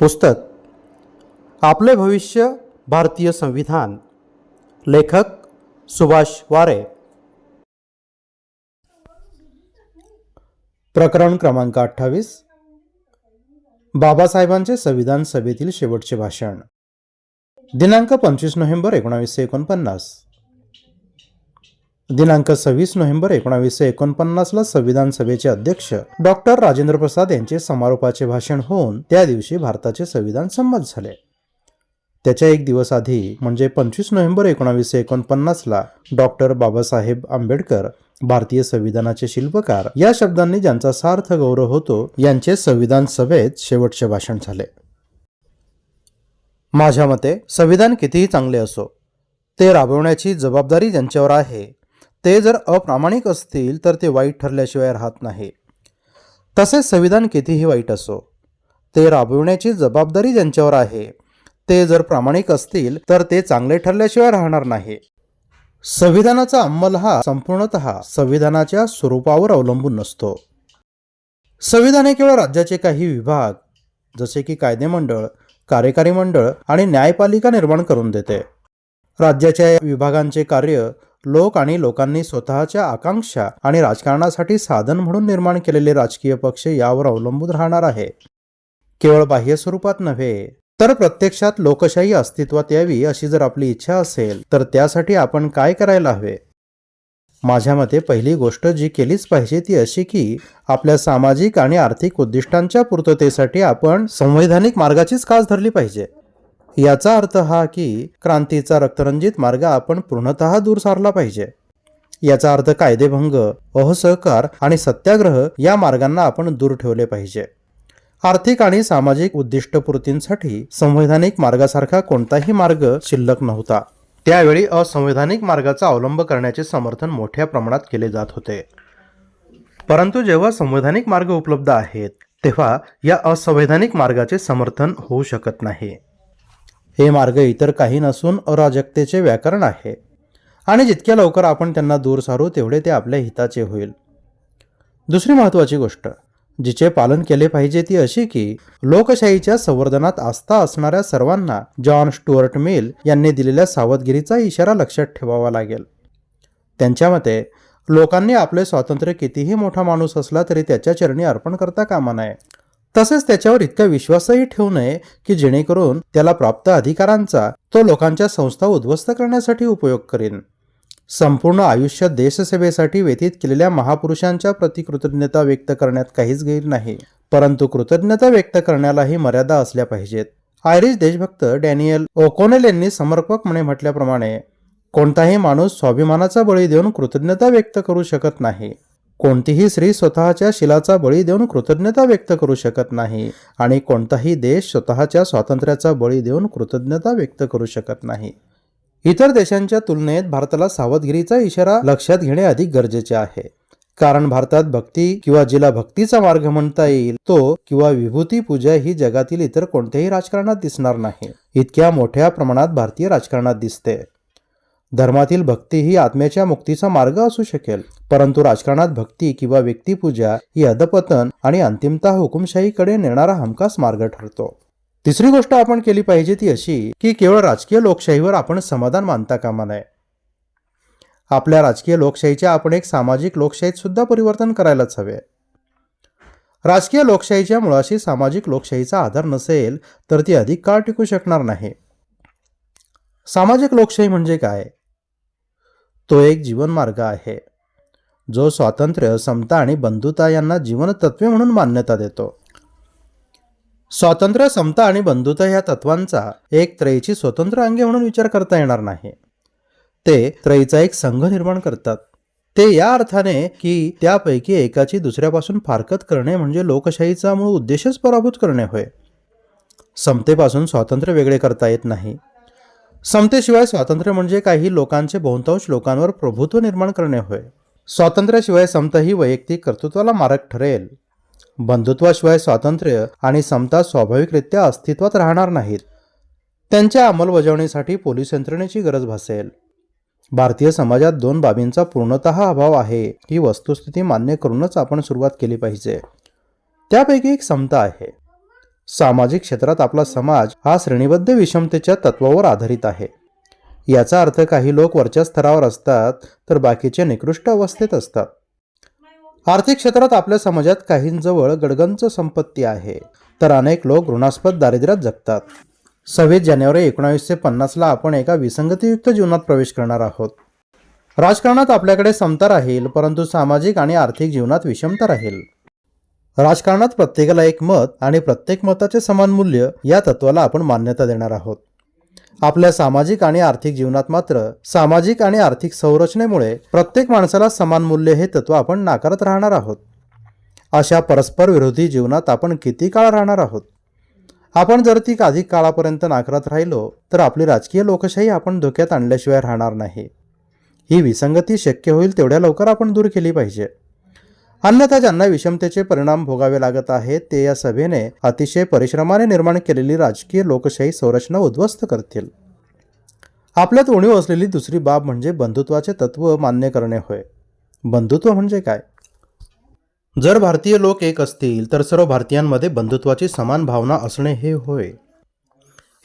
पुस्तक आपले भविष्य भारतीय संविधान लेखक सुभाष वारे. प्रकरण क्रमांक अठ्ठावीस बाबासाहेबांचे संविधान सभेतील शेवटचे भाषण. दिनांक पंचवीस नोव्हेंबर एकोणावीसशे एकोणपन्नास. दिनांक सव्वीस नोव्हेंबर एकोणावीसशे एकोणपन्नासला संविधान सभेचे अध्यक्ष डॉक्टर राजेंद्र प्रसाद यांचे समारोपाचे भाषण होऊन त्या दिवशी भारताचे संविधान संमत झाले. त्याच्या एक दिवस आधी म्हणजे पंचवीस नोव्हेंबर एकोणावीसशे एकोणपन्नासला डॉक्टर बाबासाहेब आंबेडकर भारतीय संविधानाचे शिल्पकार या शब्दांनी ज्यांचा सार्थ गौरव होतो यांचे संविधान सभेत शेवटचे भाषण झाले. माझ्या मते संविधान कितीही चांगले असो ते राबवण्याची जबाबदारी ज्यांच्यावर आहे ते जर अप्रामाणिक असतील तर ते वाईट ठरल्याशिवाय राहत नाही. तसेच संविधान कितीही वाईट असो ते राबविण्याची जबाबदारी ज्यांच्यावर आहे ते जर प्रामाणिक असतील तर ते चांगले ठरल्याशिवाय राहणार नाही. संविधानाचा अंमल हा संपूर्णत संविधानाच्या स्वरूपावर अवलंबून नसतो. संविधान हे केवळ राज्याचे काही विभाग जसे की कायदेमंडळ कार्यकारी मंडळ आणि न्यायपालिका निर्माण करून देते. राज्याच्या विभागांचे कार्य लोक आणि लोकांनी स्वतःच्या आकांक्षा आणि राजकारणासाठी साधन म्हणून निर्माण केलेले राजकीय पक्ष यावर अवलंबून राहणार आहे. केवळ बाह्य स्वरूपात नव्हे तर प्रत्यक्षात लोकशाही अस्तित्वात यावी अशी जर आपली इच्छा असेल तर त्यासाठी आपण काय करायला हवे? माझ्या मते पहिली गोष्ट जी केलीच पाहिजे ती अशी की आपल्या सामाजिक आणि आर्थिक उद्दिष्टांच्या पूर्ततेसाठी आपण संवैधानिक मार्गाचीच कास धरली पाहिजे. याचा अर्थ हा की क्रांतीचा रक्तरंजित मार्ग आपण पूर्णतः दूर सारला पाहिजे. याचा अर्थ कायदेभंग असहकार आणि सत्याग्रह या मार्गांना आपण दूर ठेवले पाहिजे. आर्थिक आणि सामाजिक उद्दिष्टपूर्तींसाठी संवैधानिक मार्गासारखा कोणताही मार्ग शिल्लक नव्हता. त्यावेळी असंवैधानिक मार्गाचा अवलंब करण्याचे समर्थन मोठ्या प्रमाणात केले जात होते. परंतु जेव्हा संवैधानिक मार्ग उपलब्ध आहेत तेव्हा या असंवैधानिक मार्गाचे समर्थन होऊ शकत नाही. हे मार्ग इतर काही नसून अराजकतेचे व्याकरण आहे. आणि जितक्या लवकर आपण त्यांना दूर सारू तेवढे ते आपल्या हिताचे होईल. दुसरी महत्त्वाची गोष्ट जिचे पालन केले पाहिजे ती अशी की लोकशाहीच्या संवर्धनात आस्था असणाऱ्या सर्वांना जॉन स्टुअर्ट मिल यांनी दिलेल्या सावधगिरीचा इशारा लक्षात ठेवावा लागेल. त्यांच्या मते लोकांनी आपले स्वातंत्र्य कितीही मोठा माणूस असला तरी त्याच्या चरणी अर्पण करता कामा नये. तसेच त्याच्यावर इतका विश्वासही ठेवू नये की जेणेकरून त्याला प्राप्त अधिकारांचा तो लोकांच्या संस्था उद्ध्वस्त करण्यासाठी उपयोग करेन. संपूर्ण आयुष्य देशसेवेसाठी व्यतीत केलेल्या महापुरुषांच्या प्रति कृतज्ञता व्यक्त करण्यात काहीच गैर नाही. परंतु कृतज्ञता व्यक्त करण्यालाही मर्यादा असल्या पाहिजेत. आयरिश देशभक्त डॅनियल ओकोनेल यांनी समर्पकपणे म्हटल्याप्रमाणे कोणताही माणूस स्वाभिमानाचा बळी देऊन कृतज्ञता व्यक्त करू शकत नाही. कोणतीही स्त्री स्वतःच्या शिलाचा बळी देऊन कृतज्ञता व्यक्त करू शकत नाही आणि कोणताही देश स्वतःच्या स्वातंत्र्याचा बळी देऊन कृतज्ञता व्यक्त करू शकत नाही. इतर देशांच्या तुलनेत भारताला सावधगिरीचा इशारा लक्षात घेणे अधिक गरजेचे आहे. कारण भारतात भक्ती किंवा जिला भक्तीचा मार्ग म्हणता येईल तो किंवा विभूती पूजा ही जगातील इतर कोणत्याही राजकारणात दिसणार नाही. इतक्या मोठ्या प्रमाणात भारतीय राजकारणात दिसते. धर्मातील भक्ती ही आत्म्याच्या मुक्तीचा मार्ग असू शकेल. परंतु राजकारणात भक्ती किंवा व्यक्तिपूजा ही अधपतन आणि अंतिमतः हुकुमशाहीकडे नेणारा हमखास मार्ग ठरतो. तिसरी गोष्ट आपण केली पाहिजे ती अशी की केवळ राजकीय लोकशाहीवर आपण समाधान मानता कामा नये. आपल्या राजकीय लोकशाहीच्या आपण एक सामाजिक लोकशाहीत सुद्धा परिवर्तन करायलाच हवे. राजकीय लोकशाहीच्या मुळाशी सामाजिक लोकशाहीचा आधार नसेल तर ती अधिक काळ टिकू शकणार नाही. सामाजिक लोकशाही म्हणजे काय? तो एक जीवनमार्ग आहे. जो स्वातंत्र्य समता आणि बंधुता यांना जीवनतत्वे म्हणून मान्यता देतो. स्वातंत्र्य समता आणि बंधुता ह्या तत्वांचा एक त्रयीची स्वतंत्र अंगे म्हणून विचार करता येणार नाही. ते त्रयीचा एक संघ निर्माण करतात. ते या अर्थाने की त्यापैकी एकाची दुसऱ्यापासून फारकत करणे म्हणजे लोकशाहीचा मूळ उद्देशच पराभूत करणे होय. समतेपासून स्वातंत्र्य वेगळे करता येत नाही. समतेशिवाय स्वातंत्र्य म्हणजे काही लोकांचे बहुतांश लोकांवर प्रभुत्व निर्माण करणे होय. स्वातंत्र्याशिवाय समता ही वैयक्तिक कर्तृत्वाला मारक ठरेल. बंधुत्वाशिवाय स्वातंत्र्य आणि समता स्वाभाविकरित्या अस्तित्वात राहणार नाहीत. त्यांच्या अंमलबजावणीसाठी पोलीस यंत्रणेची गरज भासेल. भारतीय समाजात दोन बाबींचा पूर्णतः अभाव आहे. ही वस्तुस्थिती मान्य करूनच आपण सुरुवात केली पाहिजे. त्यापैकी एक समता आहे. सामाजिक क्षेत्रात आपला समाज हा श्रेणीबद्ध विषमतेच्या तत्वावर आधारित आहे. याचा अर्थ काही लोक वरच्या स्तरावर असतात तर बाकीचे निकृष्ट अवस्थेत असतात. आर्थिक क्षेत्रात आपल्या समाजात काहींजवळ गडगंच संपत्ती आहे तर अनेक लोक ऋणास्पद दारिद्र्यात जगतात. सव्वीस जानेवारी एकोणावीसशे पन्नासला आपण एका विसंगतीयुक्त जीवनात प्रवेश करणार आहोत. राजकारणात आपल्याकडे समता राहील परंतु सामाजिक आणि आर्थिक जीवनात विषमता राहील. राजकारणात प्रत्येकाला एक मत आणि प्रत्येक मताचे समान मूल्य या तत्वाला आपण मान्यता देणार आहोत. आपल्या सामाजिक आणि आर्थिक जीवनात मात्र सामाजिक आणि आर्थिक संरचनेमुळे प्रत्येक माणसाला समान मूल्य हे तत्व आपण नाकारत राहणार आहोत. अशा परस्पर विरोधी जीवनात आपण किती काळ राहणार आहोत? आपण जर ती अधिक काळापर्यंत नाकारत राहिलो तर आपली राजकीय लोकशाही आपण धोक्यात आणल्याशिवाय राहणार नाही. ही विसंगती शक्य होईल तेवढ्या लवकर आपण दूर केली पाहिजे. अन्यथा ज्यांना विषमतेचे परिणाम भोगावे लागत आहेत ते या सभेने अतिशय परिश्रमाने निर्माण केलेली राजकीय लोकशाही संरचना उद्ध्वस्त करतील. आपल्यात उणीव असलेली दुसरी बाब म्हणजे बंधुत्वाचे तत्व मान्य करणे होय. बंधुत्व म्हणजे काय? जर भारतीय लोक एक असतील तर सर्व भारतीयांमध्ये बंधुत्वाची समान भावना असणे हे होय.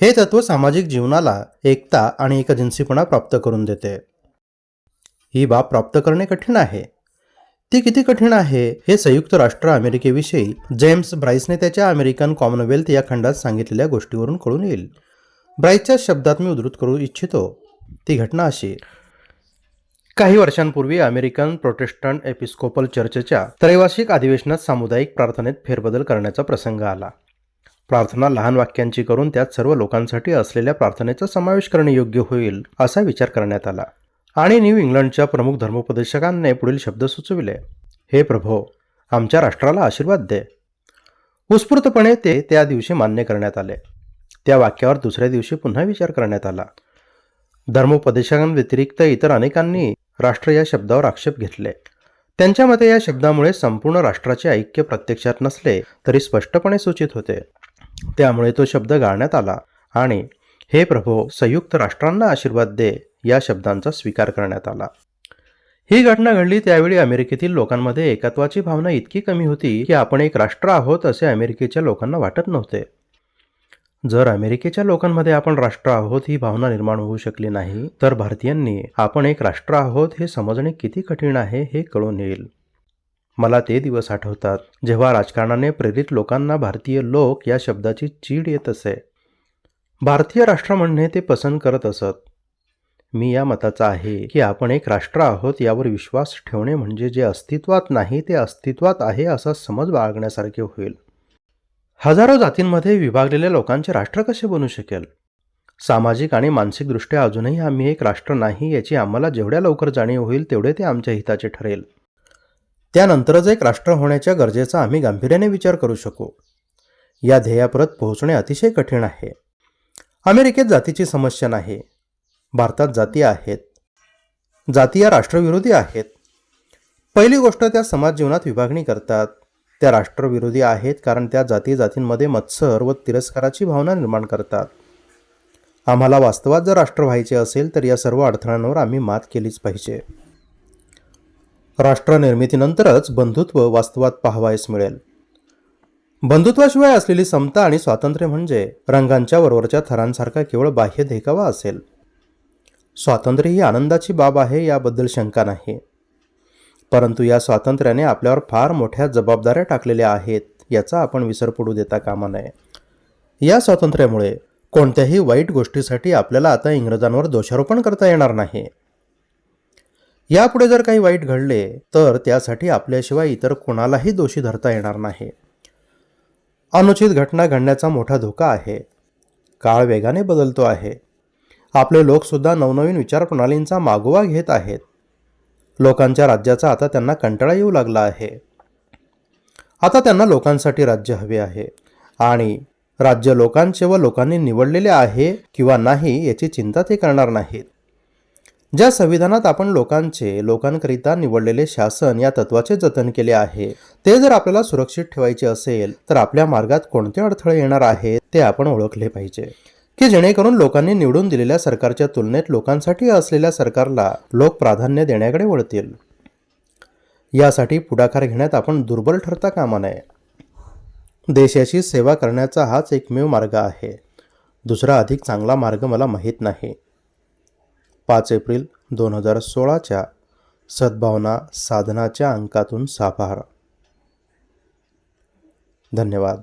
हे तत्व सामाजिक जीवनाला एकता आणि एकजिन्सीपणा प्राप्त करून देते. ही बाब प्राप्त करणे कठीण आहे. ती किती कठीण आहे हे संयुक्त राष्ट्र अमेरिकेविषयी जेम्स ब्राईसने त्याच्या अमेरिकन कॉमनवेल्थ या खंडात सांगितलेल्या गोष्टीवरून कळून येईल. ब्राईसच्या शब्दात मी उद्धृत करू इच्छितो. ती घटना अशी. काही वर्षांपूर्वी अमेरिकन प्रोटेस्टंट एपिस्कोपल चर्चच्या त्रैवार्षिक अधिवेशनात सामुदायिक प्रार्थनेत फेरबदल करण्याचा प्रसंग आला. प्रार्थना लहान वाक्यांची करून त्यात सर्व लोकांसाठी असलेल्या प्रार्थनेचा समावेश करणे योग्य होईल असा विचार करण्यात आला. आणि न्यू इंग्लंडच्या प्रमुख धर्मोपदेशकांनी पुढील शब्द सुचविले. हे प्रभो आमच्या राष्ट्राला आशीर्वाद दे. उत्स्फूर्तपणे ते त्या दिवशी मान्य करण्यात आले. त्या वाक्यावर दुसऱ्या दिवशी पुन्हा विचार करण्यात आला. धर्मोपदेशकांव्यतिरिक्त इतर अनेकांनी राष्ट्र या शब्दावर आक्षेप घेतले. त्यांच्या मते या शब्दामुळे संपूर्ण राष्ट्राचे ऐक्य प्रत्यक्षात नसले तरी स्पष्टपणे सूचित होते. त्यामुळे तो शब्द गाळण्यात आला आणि हे प्रभो संयुक्त राष्ट्रांना आशीर्वाद दे. या शब्दांचा स्वीकार करण्यात आला. ही घटना घडली त्यावेळी अमेरिकेतील लोकांमध्ये एकत्वाची भावना इतकी कमी होती की आपण एक राष्ट्र आहोत असे अमेरिकेच्या लोकांना वाटत नव्हते. जर अमेरिकेच्या लोकांमध्ये आपण राष्ट्र आहोत ही भावना निर्माण होऊ शकली नाही तर भारतीयांनी आपण एक राष्ट्र आहोत हे समजणे किती कठीण आहे हे कळून येईल. मला ते दिवस आठवतात जेव्हा राजकारणाने प्रेरित लोकांना भारतीय लोक या शब्दाची चीड येत असे. भारतीय राष्ट्र म्हणणे ते पसंत करत असत. मी या मताचा आहे की आपण एक राष्ट्र आहोत यावर विश्वास ठेवणे म्हणजे जे अस्तित्वात नाही ते अस्तित्वात आहे असा समज बाळगण्यासारखे होईल. हजारो जातींमध्ये विभागलेल्या लोकांचे राष्ट्र कसे बनू शकेल? सामाजिक आणि मानसिकदृष्ट्या अजूनही आम्ही एक राष्ट्र नाही याची आम्हाला जेवढ्या लवकर जाणीव होईल तेवढे ते आमच्या हिताचे ठरेल. त्यानंतरच एक राष्ट्र होण्याच्या गरजेचा आम्ही गांभीर्याने विचार करू शकू. या ध्येयाप्रत पोहोचणे अतिशय कठीण आहे. अमेरिकेत जातीची समस्या नाही. भारतात जाती आहेत. जाती या राष्ट्रविरोधी आहेत. पहिली गोष्ट त्या समाज जीवनात विभागणी करतात. त्या राष्ट्रविरोधी आहेत कारण त्या जाती जातींमध्ये मत्सर व तिरस्काराची भावना निर्माण करतात. आम्हाला वास्तवात जर राष्ट्र व्हायचे असेल तर या सर्व अडथळ्यांवर आम्ही मात केलीच पाहिजे. राष्ट्र निर्मितीनंतरच बंधुत्व वास्तवात पाहावयास मिळेल. बंधुत्वाशिवाय असलेली समता आणि स्वातंत्र्य म्हणजे रंगांच्या वरवरच्या थरांसारखा केवळ बाह्य देखावा असेल. स्वातंत्र्य ही आनंदाची बाब आहे याबद्दल शंका नाही. परंतु या स्वातंत्र्याने आपल्यावर फार मोठ्या जबाबदाऱ्या टाकलेल्या आहेत याचा आपण विसर पडू देता कामा नये. या स्वातंत्र्यामुळे कोणत्याही वाईट गोष्टीसाठी आपल्याला आता इंग्रजांवर दोषारोपण करता येणार नाही. यापुढे जर काही वाईट घडले तर त्यासाठी आपल्याशिवाय इतर कोणालाही दोषी धरता येणार नाही. अनुचित घटना घडण्याचा मोठा धोका आहे. काळ वेगाने बदलतो आहे. आपले लोकसुद्धा नवनवीन विचारप्रणालींचा मागोवा घेत आहेत. लोकांच्या राज्याचा आता त्यांना कंटाळा येऊ लागला आहे. आता त्यांना लोकांसाठी राज्य हवे आहे. आणि राज्य लोकांचे व लोकांनी निवडलेले आहे किंवा नाही याची चिंता ते करणार नाहीत. ज्या संविधानात आपण लोकांचे लोकांकरिता निवडलेले शासन या तत्वाचे जतन केले आहे ते जर आपल्याला सुरक्षित ठेवायचे असेल तर आपल्या मार्गात कोणते अडथळे येणार आहेत ते आपण ओळखले पाहिजे. की जेणेकरून लोकांनी निवडून दिलेल्या सरकारच्या तुलनेत लोकांसाठी असलेल्या सरकारला लोक प्राधान्य देण्याकडे वळतील. यासाठी पुढाकार घेण्यात आपण दुर्बल ठरता कामा नये. देशाची सेवा करण्याचा हाच एकमेव मार्ग आहे. दुसरा अधिक चांगला मार्ग मला माहीत नाही. पाच एप्रिल दोन हजार सोळाच्या सद्भावना साधनाच्या अंकातून साभार. धन्यवाद.